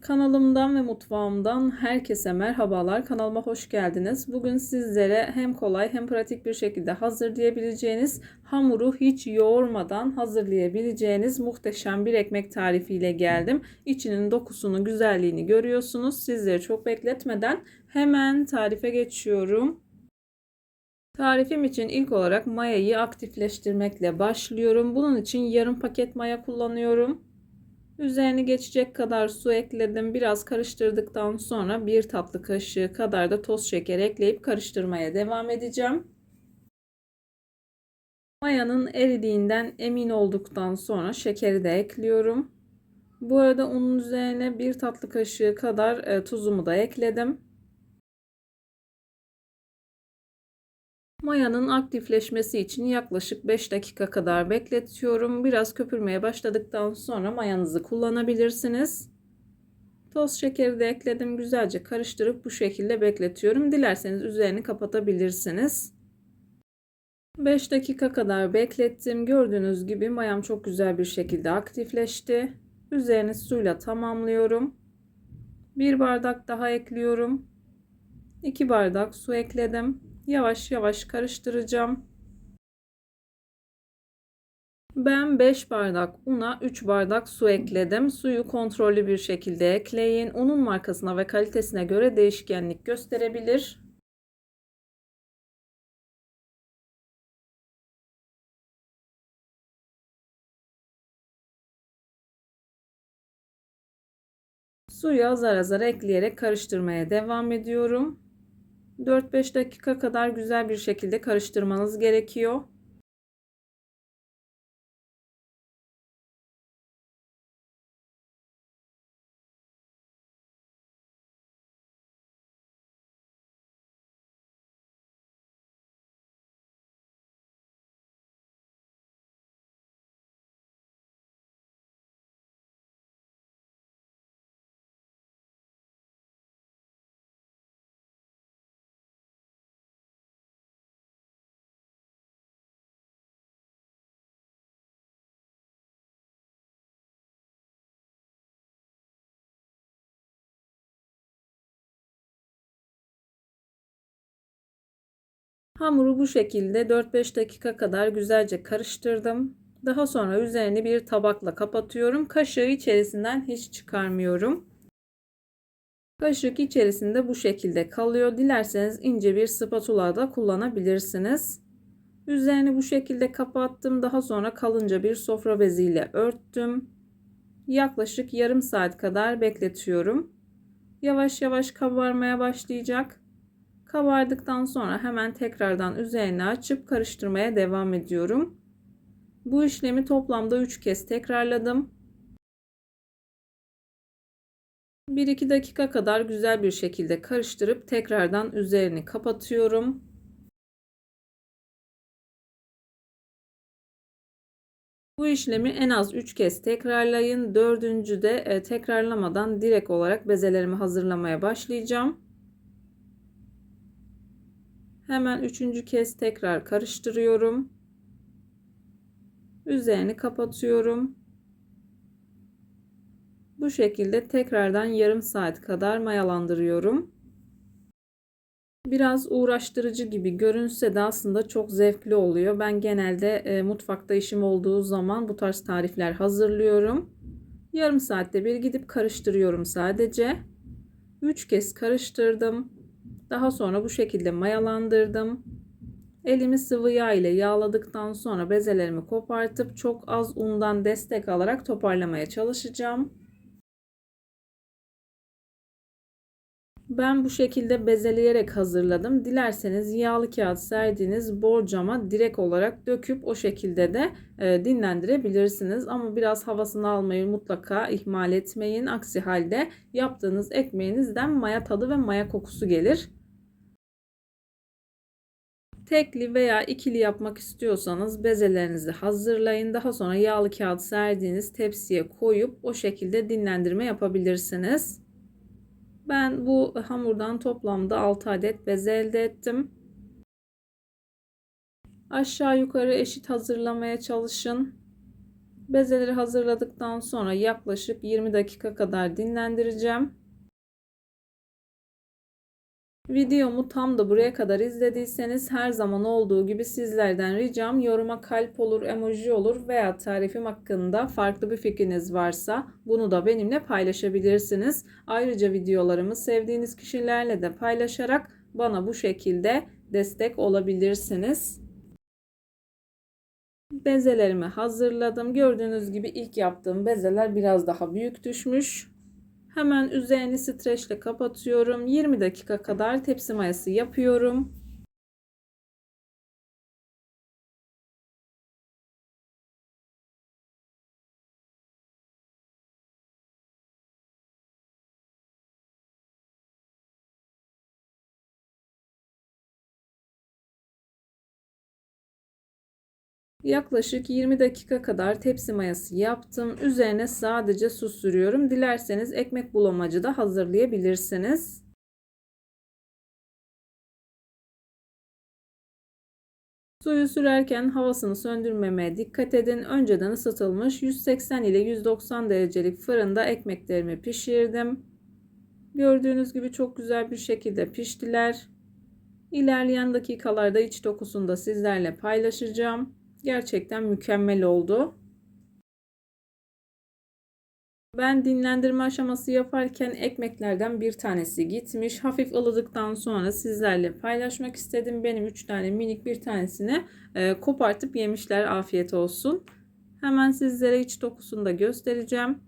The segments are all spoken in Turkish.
Kanalımdan ve mutfağımdan herkese merhabalar. Kanalıma hoş geldiniz. Bugün sizlere hem kolay hem pratik bir şekilde hazırlayabileceğiniz, hamuru hiç yoğurmadan hazırlayabileceğiniz muhteşem bir ekmek tarifiyle geldim. İçinin dokusunu, güzelliğini görüyorsunuz. Sizleri çok bekletmeden hemen tarife geçiyorum. Tarifim için ilk olarak mayayı aktifleştirmekle başlıyorum. Bunun için yarım paket maya kullanıyorum. Üzerini geçecek kadar su ekledim. Biraz karıştırdıktan sonra bir tatlı kaşığı kadar da toz şeker ekleyip karıştırmaya devam edeceğim. Mayanın eridiğinden emin olduktan sonra şekeri de ekliyorum. Bu arada unun üzerine bir tatlı kaşığı kadar e, tuzumu da ekledim. Mayanın aktifleşmesi için yaklaşık 5 dakika kadar bekletiyorum. Biraz köpürmeye başladıktan sonra mayanızı kullanabilirsiniz. Toz şekeri de ekledim. Güzelce karıştırıp bu şekilde bekletiyorum. Dilerseniz üzerini kapatabilirsiniz. 5 dakika kadar beklettim. Gördüğünüz gibi mayam çok güzel bir şekilde aktifleşti. Üzerini suyla tamamlıyorum. 1 bardak daha ekliyorum. 2 bardak su ekledim. Yavaş yavaş karıştıracağım. Ben 5 bardak una 3 bardak su ekledim. Suyu kontrollü bir şekilde ekleyin. Unun markasına ve kalitesine göre değişkenlik gösterebilir. Suyu azar azar ekleyerek karıştırmaya devam ediyorum. 4-5 dakika kadar güzel bir şekilde karıştırmanız gerekiyor. Hamuru bu şekilde 4-5 dakika kadar güzelce karıştırdım. Daha sonra üzerini bir tabakla kapatıyorum. Kaşığı içerisinden hiç çıkarmıyorum. Kaşık içerisinde bu şekilde kalıyor. Dilerseniz ince bir spatula da kullanabilirsiniz. Üzerini bu şekilde kapattım. Daha sonra kalınca bir sofra beziyle örttüm. Yaklaşık yarım saat kadar bekletiyorum. Yavaş yavaş kabarmaya başlayacak. Kabardıktan sonra hemen tekrardan üzerine açıp karıştırmaya devam ediyorum. Bu işlemi toplamda 3 kez tekrarladım. 1-2 dakika kadar güzel bir şekilde karıştırıp tekrardan üzerini kapatıyorum. Bu işlemi en az 3 kez tekrarlayın. Dördüncü de e, tekrarlamadan direkt olarak bezelerimi hazırlamaya başlayacağım. Hemen üçüncü kez tekrar karıştırıyorum. Üzerini kapatıyorum. Bu şekilde tekrardan yarım saat kadar mayalandırıyorum. Biraz uğraştırıcı gibi görünse de aslında çok zevkli oluyor. Ben genelde e, mutfakta işim olduğu zaman bu tarz tarifler hazırlıyorum. Yarım saatte bir gidip karıştırıyorum sadece. 3 kez karıştırdım. Daha sonra bu şekilde mayalandırdım. Elimi sıvı yağ ile yağladıktan sonra bezelerimi kopartıp çok az undan destek alarak toparlamaya çalışacağım. Ben bu şekilde bezeleyerek hazırladım. Dilerseniz yağlı kağıt serdiğiniz borcama direkt olarak döküp o şekilde de e, dinlendirebilirsiniz. Ama biraz havasını almayı mutlaka ihmal etmeyin. Aksi halde yaptığınız ekmeğinizden maya tadı ve maya kokusu gelir. Tekli veya ikili yapmak istiyorsanız bezelerinizi hazırlayın. Daha sonra yağlı kağıt serdiğiniz tepsiye koyup o şekilde dinlendirme yapabilirsiniz. Ben bu hamurdan toplamda 6 adet beze elde ettim. Aşağı yukarı eşit hazırlamaya çalışın. Bezeleri hazırladıktan sonra yaklaşık 20 dakika kadar dinlendireceğim. Videomu tam da buraya kadar izlediyseniz her zaman olduğu gibi sizlerden ricam yoruma kalp olur, emoji olur veya tarifim hakkında farklı bir fikriniz varsa bunu da benimle paylaşabilirsiniz. Ayrıca videolarımı sevdiğiniz kişilerle de paylaşarak bana bu şekilde destek olabilirsiniz. Bezelerimi hazırladım. Gördüğünüz gibi ilk yaptığım bezeler biraz daha büyük düşmüş. Hemen üzerini streçle kapatıyorum. 20 dakika kadar tepsi mayası yapıyorum. Yaklaşık 20 dakika kadar tepsi mayası yaptım. Üzerine sadece su sürüyorum. Dilerseniz ekmek bulamacı da hazırlayabilirsiniz. Suyu sürerken havasını söndürmemeye dikkat edin. Önceden ısıtılmış 180 ile 190 derecelik fırında ekmeklerimi pişirdim. Gördüğünüz gibi çok güzel bir şekilde piştiler. İlerleyen dakikalarda iç dokusunu da sizlerle paylaşacağım. Gerçekten mükemmel oldu. Ben dinlendirme aşaması yaparken ekmeklerden bir tanesi gitmiş. Hafif ılıdıktan sonra sizlerle paylaşmak istedim. Benim 3 tane minik bir tanesini e, kopartıp yemişler. Afiyet olsun. Hemen sizlere iç dokusunu da göstereceğim.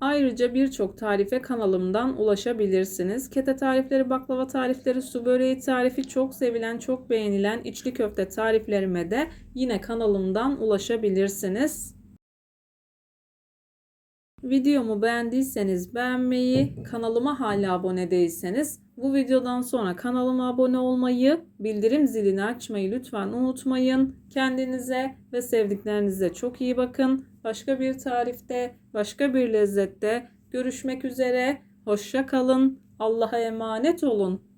Ayrıca birçok tarife kanalımdan ulaşabilirsiniz. Kete tarifleri, baklava tarifleri, su böreği tarifi çok sevilen, çok beğenilen içli köfte tariflerime de yine kanalımdan ulaşabilirsiniz. Videomu beğendiyseniz beğenmeyi, kanalıma hala abone değilseniz bu videodan sonra kanalıma abone olmayı, bildirim zilini açmayı lütfen unutmayın. Kendinize ve sevdiklerinize çok iyi bakın. Başka bir tarifte, başka bir lezzette görüşmek üzere. Hoşça kalın. Allah'a emanet olun.